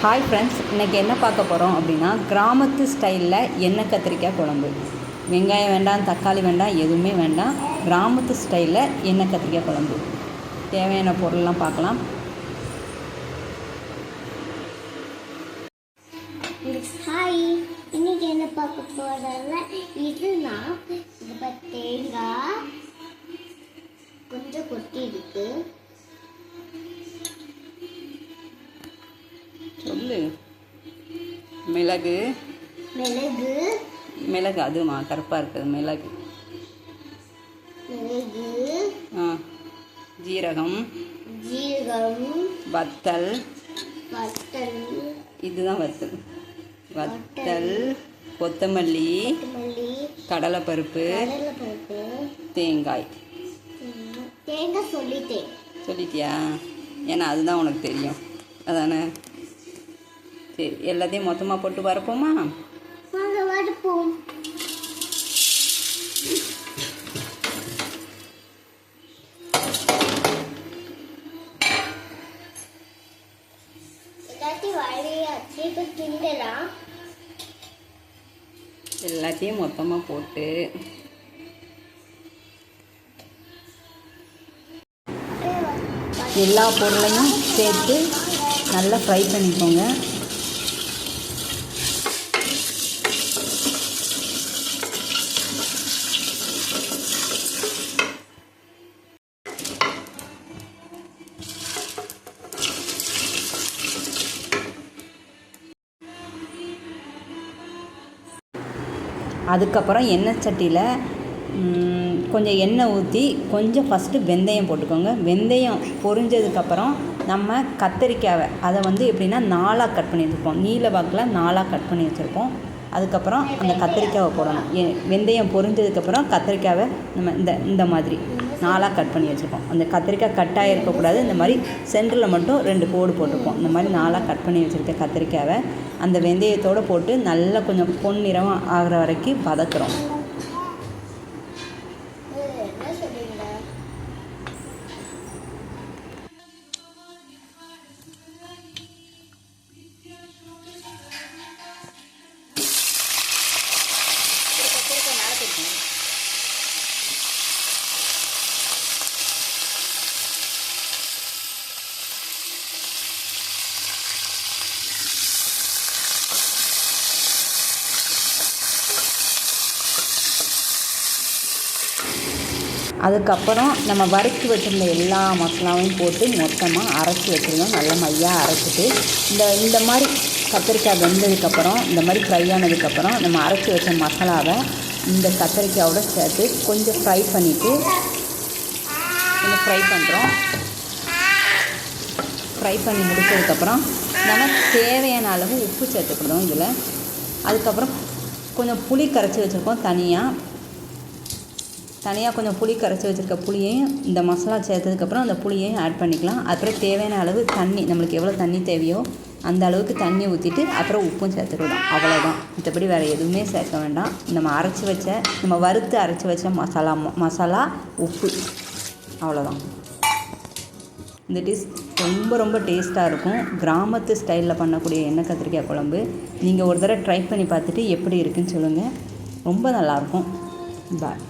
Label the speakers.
Speaker 1: Hi friends இன்றைக்கி என்ன பார்க்க போகிறோம் அப்படின்னா கிராமத்து ஸ்டைலில் எண்ணெய் கத்திரிக்காய் குழம்பு? வெங்காயம் வேண்டாம் தக்காளி வேண்டாம் எதுவுமே வேண்டாம். கிராமத்து ஸ்டைலில் எண்ணெய் கத்திரிக்காய் குழம்பு? தேவையான பொருள்லாம் பார்க்கலாம்.
Speaker 2: ஹாய் இன்னைக்கு என்ன பார்க்க போறதுல இதுனா இது தேங்காய் கொஞ்சம் கொட்டி
Speaker 1: இருக்குது மிளகு.
Speaker 2: மிளகு.
Speaker 1: மிளகு அதுமா கருப்பாக இருக்குது மிளகு.
Speaker 2: மிளகு.
Speaker 1: ஆ ஜீரகம்.
Speaker 2: ஜீரகம்.
Speaker 1: வத்தல்.
Speaker 2: வத்தல்.
Speaker 1: இதுதான் வத்தல். வத்தல் கொத்தமல்லி. கடலைப்பருப்பு. தேங்காய்.
Speaker 2: தேங்காய் சொல்லிட்டேன்.
Speaker 1: சொல்லிட்டியா? ஏன்னா அதுதான் உனக்கு தெரியும். அதானே? சரி எல்லாத்தையும் மொத்தமாக போட்டு வரப்போமா?
Speaker 2: கிண்டலாம்.
Speaker 1: எல்லாத்தையும் மொத்தமாக போட்டு. எல்லா பொருளையும் சேர்த்து நல்லா ஃப்ரை பண்ணிக்கோங்க. அதுக்கப்புறம் எண்ணெய் சட்டியில் கொஞ்சம் எண்ணெய் ஊற்றி கொஞ்சம் ஃபஸ்ட்டு வெந்தயம் போட்டுக்கோங்க. வெந்தயம் பொரிஞ்சதுக்கப்புறம் நம்ம கத்தரிக்காவை அதை வந்து எப்படின்னா நாலாக கட் பண்ணி வச்சுருப்போம். நீல வாக்கில் நாலாக கட் பண்ணி வச்சுருப்போம். அதுக்கப்புறம் அந்த கத்திரிக்காவை போடணும். எ- வெந்தயம் பொரிஞ்சதுக்கப்புறம் கத்திரிக்காவை நம்ம இந்த இந்த மாதிரி. நாலாக கட் பண்ணி வச்சுருப்போம். அந்த கத்திரிக்காய் கட்டாக இருக்கக்கூடாது. இந்த மாதிரி சென்டரில் மட்டும் ரெண்டு கோடு போட்டிருப்போம். இந்த மாதிரி நாலாக கட் பண்ணி வச்சுருக்க கத்திரிக்காவை அந்த வெந்தயத்தோடு போட்டு நல்லா கொஞ்சம் பொன்னிறமாக ஆகிற வரைக்கும் வதக்குறோம். அதுக்கப்புறம் நம்ம வறுத்து வச்சிருந்த எல்லா மசாலாவையும் போட்டு மொத்தமாக அரைச்சி வச்சுருந்தோம். நல்ல மையாக அரைச்சிட்டு இந்த இந்த மாதிரி கத்திரிக்காய் வெந்ததுக்கப்புறம் இந்த மாதிரி ஃப்ரை ஆனதுக்கப்புறம் நம்ம அரைச்சி வச்ச மசாலாவை இந்த கத்திரிக்காயோட சேர்த்து கொஞ்சம் ஃப்ரை பண்ணிவிட்டு நம்ம ஃப்ரை பண்ணுறோம் ஃப்ரை பண்ணி முடிச்சதுக்கப்புறம் நம்ம தேவையான அளவு உப்பு சேர்த்துக்கிடுதோம் இதில். அதுக்கப்புறம் கொஞ்சம் புளி கரைச்சி வச்சுருக்கோம் தனியாக தனியாக கொஞ்சம் புளி கரைச்சி வச்சுருக்க புளியையும் இந்த மசாலா சேர்த்ததுக்கப்புறம் அந்த புளியையும் ஆட் பண்ணிக்கலாம். அப்புறம் தேவையான அளவு தண்ணி நம்மளுக்கு எவ்வளோ தண்ணி தேவையோ அந்த அளவுக்கு தண்ணி ஊற்றிட்டு அப்புறம் உப்பும் சேர்த்துக்கலாம் அவ்வளோதான் மற்றபடி வேறு எதுவுமே சேர்க்க வேண்டாம். நம்ம அரைச்சி வச்ச நம்ம வறுத்து அரைச்சி வச்ச மசாலா ம- மசாலா உப்பு. அவ்வளோதான் இந்த டிஷ் ரொம்ப ரொம்ப டேஸ்ட்டாக இருக்கும். கிராமத்து ஸ்டைலில் பண்ணக்கூடிய எண்ணெய் கத்திரிக்காய் குழம்பு நீங்கள் ஒரு தடவை ட்ரை பண்ணி பார்த்துட்டு எப்படி இருக்குன்னு சொல்லுங்கள் ரொம்ப நல்லாயிருக்கும் பாய்